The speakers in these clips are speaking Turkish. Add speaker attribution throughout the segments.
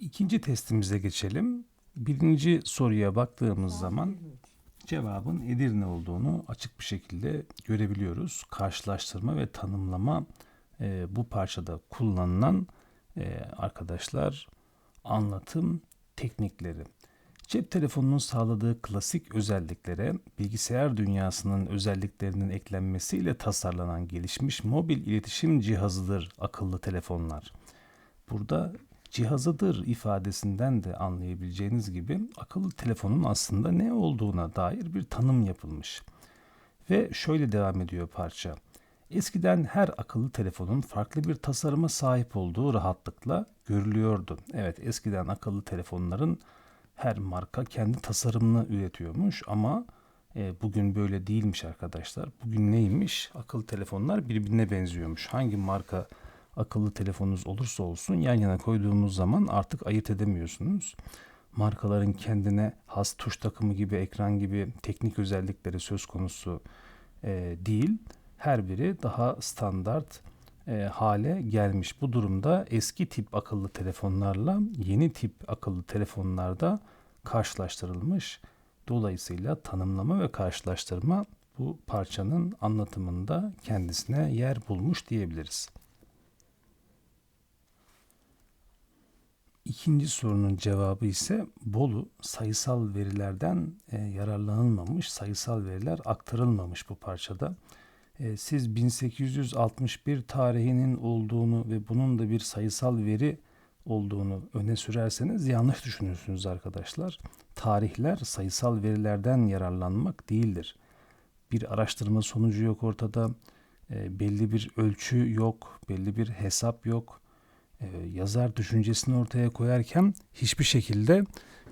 Speaker 1: İkinci testimize geçelim. Birinci soruya baktığımız zaman cevabın Edirne olduğunu açık bir şekilde görebiliyoruz. Karşılaştırma ve tanımlama e, bu parçada kullanılan e, arkadaşlar anlatım teknikleri. Cep telefonunun sağladığı klasik özelliklere bilgisayar dünyasının özelliklerinin eklenmesiyle tasarlanan gelişmiş mobil iletişim cihazıdır akıllı telefonlar. Burada cihazıdır ifadesinden de anlayabileceğiniz gibi akıllı telefonun aslında ne olduğuna dair bir tanım yapılmış. Ve şöyle devam ediyor parça. Eskiden her akıllı telefonun farklı bir tasarıma sahip olduğu rahatlıkla görülüyordu. Evet eskiden akıllı telefonların her marka kendi tasarımını üretiyormuş ama e, bugün böyle değilmiş arkadaşlar. Bugün neymiş? Akıllı telefonlar birbirine benziyormuş. Hangi marka akıllı telefonunuz olursa olsun yan yana koyduğumuz zaman artık ayırt edemiyorsunuz. Markaların kendine has tuş takımı gibi, ekran gibi teknik özellikleri söz konusu e, değil. Her biri daha standart e, hale gelmiş. Bu durumda eski tip akıllı telefonlarla yeni tip akıllı telefonlarda karşılaştırılmış. Dolayısıyla tanımlama ve karşılaştırma bu parçanın anlatımında kendisine yer bulmuş diyebiliriz. İkinci sorunun cevabı ise Bolu sayısal verilerden e, yararlanılmamış, sayısal veriler aktarılmamış bu parçada. E, siz 1861 tarihinin olduğunu ve bunun da bir sayısal veri olduğunu öne sürerseniz yanlış düşünürsünüz arkadaşlar. Tarihler sayısal verilerden yararlanmak değildir. Bir araştırma sonucu yok ortada, e, belli bir ölçü yok, belli bir hesap yok e, yazar düşüncesini ortaya koyarken hiçbir şekilde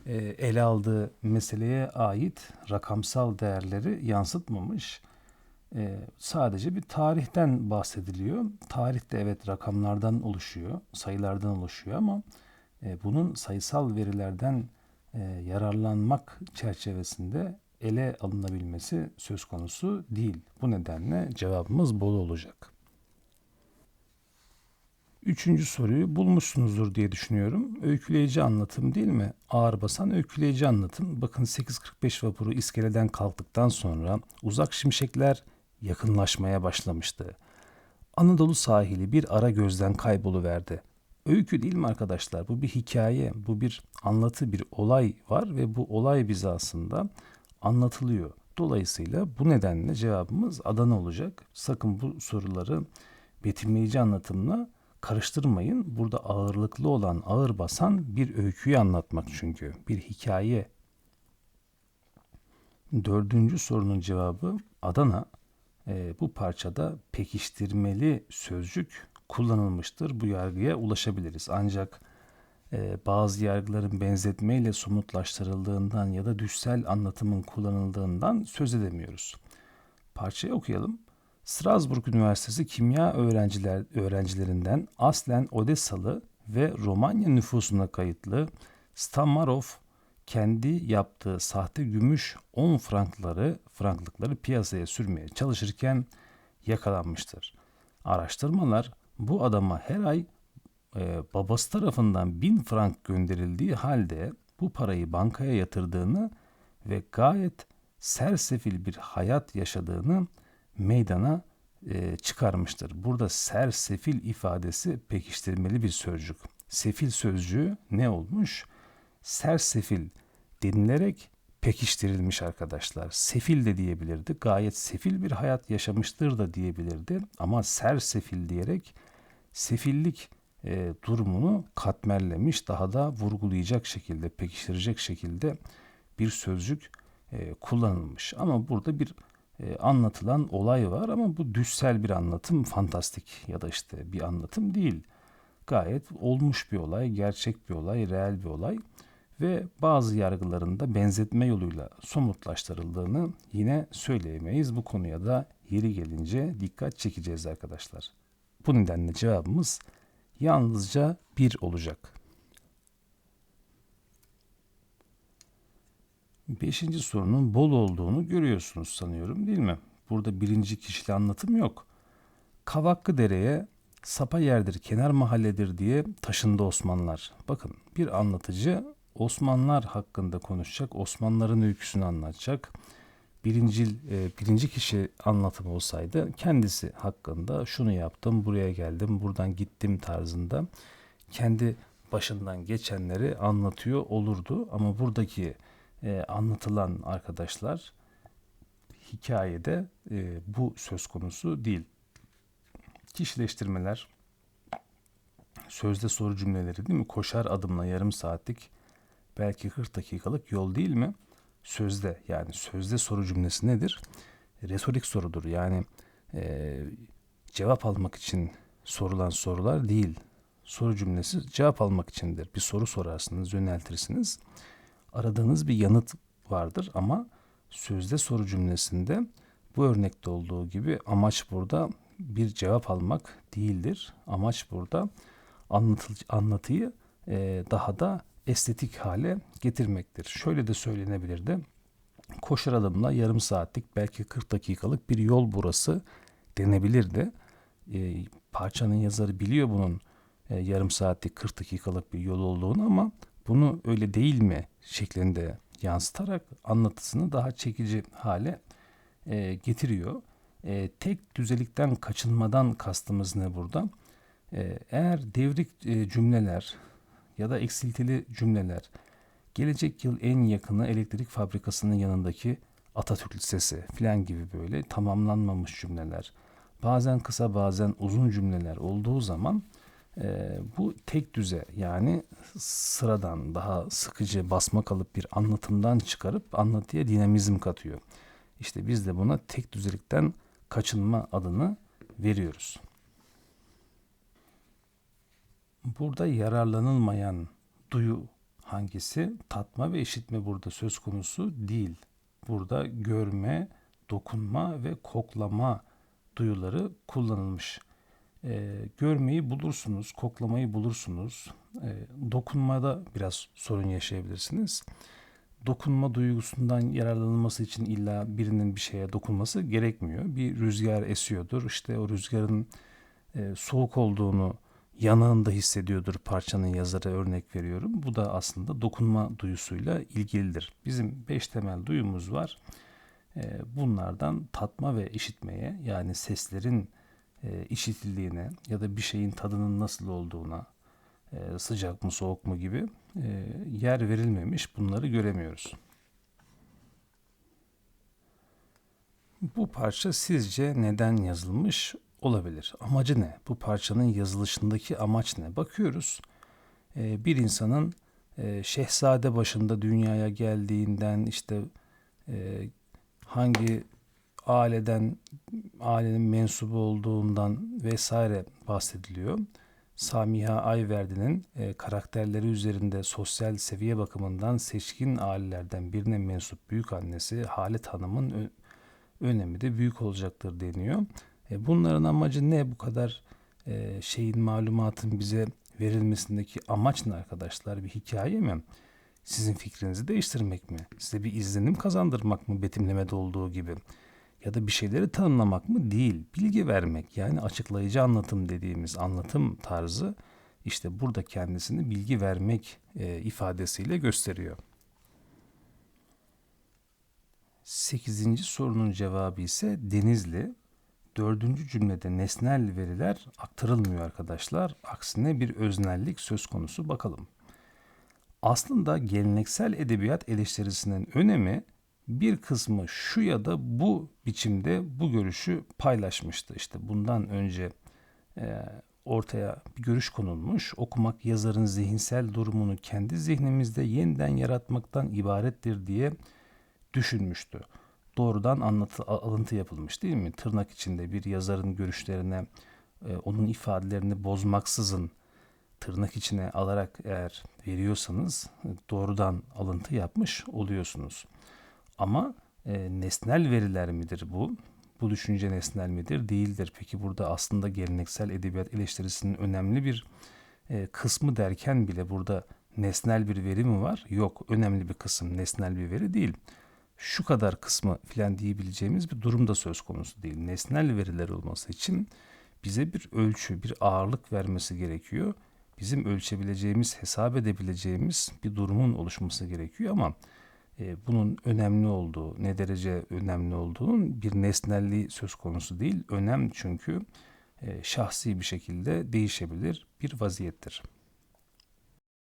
Speaker 1: e, ele aldığı meseleye ait rakamsal değerleri yansıtmamış. E, sadece bir tarihten bahsediliyor. Tarih de evet rakamlardan oluşuyor, sayılardan oluşuyor ama e, bunun sayısal verilerden e, yararlanmak çerçevesinde ele alınabilmesi söz konusu değil. Bu nedenle cevabımız bol olacak. Üçüncü soruyu bulmuşsunuzdur diye düşünüyorum. Öyküleyici anlatım değil mi? Ağır basan öyküleyici anlatım. Bakın 8.45 vapuru iskeleden kalktıktan sonra uzak şimşekler yakınlaşmaya başlamıştı. Anadolu sahili bir ara gözden kayboluverdi. Öykü değil mi arkadaşlar? Bu bir hikaye, bu bir anlatı, bir olay var ve bu olay bize aslında anlatılıyor. Dolayısıyla bu nedenle cevabımız Adana olacak. Sakın bu soruları betimleyici anlatımla karıştırmayın. Burada ağırlıklı olan, ağır basan bir öyküyü anlatmak çünkü. Bir hikaye. Dördüncü sorunun cevabı Adana. E, bu parçada pekiştirmeli sözcük kullanılmıştır. Bu yargıya ulaşabiliriz. Ancak e, bazı yargıların benzetmeyle somutlaştırıldığından ya da düşsel anlatımın kullanıldığından söz edemiyoruz. Parçayı okuyalım. Strasbourg Üniversitesi kimya öğrenciler öğrencilerinden aslen Odessalı ve Romanya nüfusuna kayıtlı Stamarov kendi yaptığı sahte gümüş 10 frankları franklıkları piyasaya sürmeye çalışırken yakalanmıştır. Araştırmalar bu adama her ay e, babası tarafından 1000 frank gönderildiği halde bu parayı bankaya yatırdığını ve gayet sersefil bir hayat yaşadığını meydana e, çıkarmıştır. Burada ser sefil ifadesi pekiştirmeli bir sözcük. Sefil sözcüğü ne olmuş? Ser sefil denilerek pekiştirilmiş arkadaşlar. Sefil de diyebilirdi. Gayet sefil bir hayat yaşamıştır da diyebilirdi. Ama ser sefil diyerek sefillik e, durumunu katmerlemiş, daha da vurgulayacak şekilde, pekiştirecek şekilde bir sözcük e, kullanılmış. Ama burada bir e, anlatılan olay var ama bu düşsel bir anlatım, fantastik ya da işte bir anlatım değil. Gayet olmuş bir olay, gerçek bir olay, reel bir olay ve bazı yargılarında benzetme yoluyla somutlaştırıldığını yine söyleyemeyiz. Bu konuya da yeri gelince dikkat çekeceğiz arkadaşlar. Bu nedenle cevabımız yalnızca bir olacak. Beşinci sorunun bol olduğunu görüyorsunuz sanıyorum değil mi? Burada birinci kişili anlatım yok. Kavaklı Dere'ye Sapa yerdir, kenar mahalledir diye taşındı Osmanlılar. Bakın bir anlatıcı Osmanlılar hakkında konuşacak, Osmanlıların öyküsünü anlatacak. Birincil, e, birinci kişi anlatım olsaydı kendisi hakkında şunu yaptım, buraya geldim, buradan gittim tarzında kendi başından geçenleri anlatıyor olurdu. Ama buradaki e, anlatılan arkadaşlar hikayede e, bu söz konusu değil. Kişileştirmeler, sözde soru cümleleri değil mi? Koşar adımla yarım saatlik belki 40 dakikalık yol değil mi? Sözde yani sözde soru cümlesi nedir? Retorik sorudur. Yani e, cevap almak için sorulan sorular değil. Soru cümlesi cevap almak içindir. Bir soru sorarsınız, yöneltirsiniz. Aradığınız bir yanıt vardır ama sözde soru cümlesinde bu örnekte olduğu gibi amaç burada bir cevap almak değildir. Amaç burada anlatı, anlatıyı e, daha da estetik hale getirmektir. Şöyle de söylenebilirdi. Koşar adımla yarım saatlik belki 40 dakikalık bir yol burası denebilirdi. E, parçanın yazarı biliyor bunun e, yarım saatlik 40 dakikalık bir yol olduğunu ama bunu öyle değil mi şeklinde yansıtarak anlatısını daha çekici hale e, getiriyor. E, tek düzelikten kaçınmadan kastımız ne burada? E, eğer devrik e, cümleler ya da eksiltili cümleler gelecek yıl en yakını elektrik fabrikasının yanındaki Atatürk Lisesi filan gibi böyle tamamlanmamış cümleler bazen kısa bazen uzun cümleler olduğu zaman e, bu tek düze yani sıradan daha sıkıcı basma kalıp bir anlatımdan çıkarıp anlatıya dinamizm katıyor. İşte biz de buna tek düzelikten kaçınma adını veriyoruz. Burada yararlanılmayan duyu hangisi? Tatma ve işitme burada söz konusu değil. Burada görme, dokunma ve koklama duyuları kullanılmış. E, görmeyi bulursunuz, koklamayı bulursunuz. E, dokunmada biraz sorun yaşayabilirsiniz. Dokunma duygusundan yararlanılması için illa birinin bir şeye dokunması gerekmiyor. Bir rüzgar esiyordur. İşte o rüzgarın e, soğuk olduğunu yanağında hissediyordur parçanın yazarı örnek veriyorum. Bu da aslında dokunma duyusuyla ilgilidir. Bizim beş temel duyumuz var. E, bunlardan tatma ve işitmeye yani seslerin e, işitildiğine ya da bir şeyin tadının nasıl olduğuna e, sıcak mı soğuk mu gibi e, yer verilmemiş bunları göremiyoruz. Bu parça sizce neden yazılmış olabilir? Amacı ne? Bu parçanın yazılışındaki amaç ne? Bakıyoruz. E, bir insanın e, şehzade başında dünyaya geldiğinden işte e, hangi aileden ailenin mensubu olduğundan vesaire bahsediliyor. Samiha Ayverdi'nin e, karakterleri üzerinde sosyal seviye bakımından seçkin ailelerden birine mensup büyük annesi Halet Hanım'ın önemi de büyük olacaktır deniyor. E, bunların amacı ne bu kadar e, şeyin malumatın bize verilmesindeki amaç ne arkadaşlar? Bir hikaye mi? Sizin fikrinizi değiştirmek mi? Size bir izlenim kazandırmak mı betimlemede olduğu gibi? Ya da bir şeyleri tanımlamak mı? Değil. Bilgi vermek yani açıklayıcı anlatım dediğimiz anlatım tarzı işte burada kendisini bilgi vermek e, ifadesiyle gösteriyor. Sekizinci sorunun cevabı ise Denizli. Dördüncü cümlede nesnel veriler aktarılmıyor arkadaşlar. Aksine bir öznellik söz konusu bakalım. Aslında geleneksel edebiyat eleştirisinin önemi bir kısmı şu ya da bu biçimde bu görüşü paylaşmıştı. İşte bundan önce e, ortaya bir görüş konulmuş. Okumak yazarın zihinsel durumunu kendi zihnimizde yeniden yaratmaktan ibarettir diye düşünmüştü. Doğrudan anlatı, alıntı yapılmış değil mi? Tırnak içinde bir yazarın görüşlerine, e, onun ifadelerini bozmaksızın tırnak içine alarak eğer veriyorsanız e, doğrudan alıntı yapmış oluyorsunuz. Ama e, nesnel veriler midir bu? Bu düşünce nesnel midir? Değildir. Peki burada aslında geleneksel edebiyat eleştirisinin önemli bir e, kısmı derken bile burada nesnel bir veri mi var? Yok. Önemli bir kısım nesnel bir veri değil. Şu kadar kısmı filan diyebileceğimiz bir durum da söz konusu değil. Nesnel veriler olması için bize bir ölçü, bir ağırlık vermesi gerekiyor. Bizim ölçebileceğimiz, hesap edebileceğimiz bir durumun oluşması gerekiyor ama e, bunun önemli olduğu, ne derece önemli olduğunun bir nesnelliği söz konusu değil. Önem çünkü e, şahsi bir şekilde değişebilir bir vaziyettir.